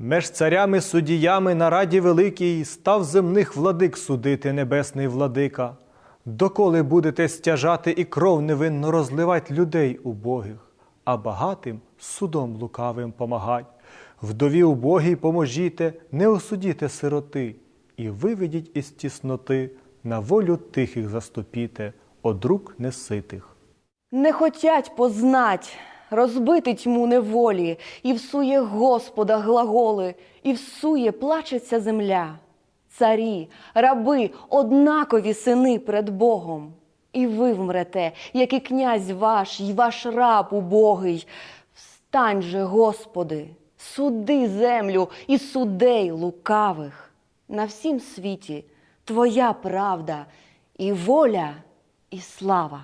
Меж царями судіями на раді великій став земних владик судити небесний владика. Доколи будете стяжати і кров невинно розливать людей убогих, а багатим судом лукавим помагать. Вдові убогій поможіте, не осудіте сироти, і виведіть із тісноти, на волю тихих заступіте, од рук неситих. Не хотять познать, розбити тьму неволі, і всує Господа глаголи, і всує плачеться земля. Царі, раби, однакові сини пред Богом. І ви вмрете, як і князь ваш, й ваш раб убогий. Встань же, Господи, суди землю і судей лукавих. На всім світі Твоя правда і воля, і слава.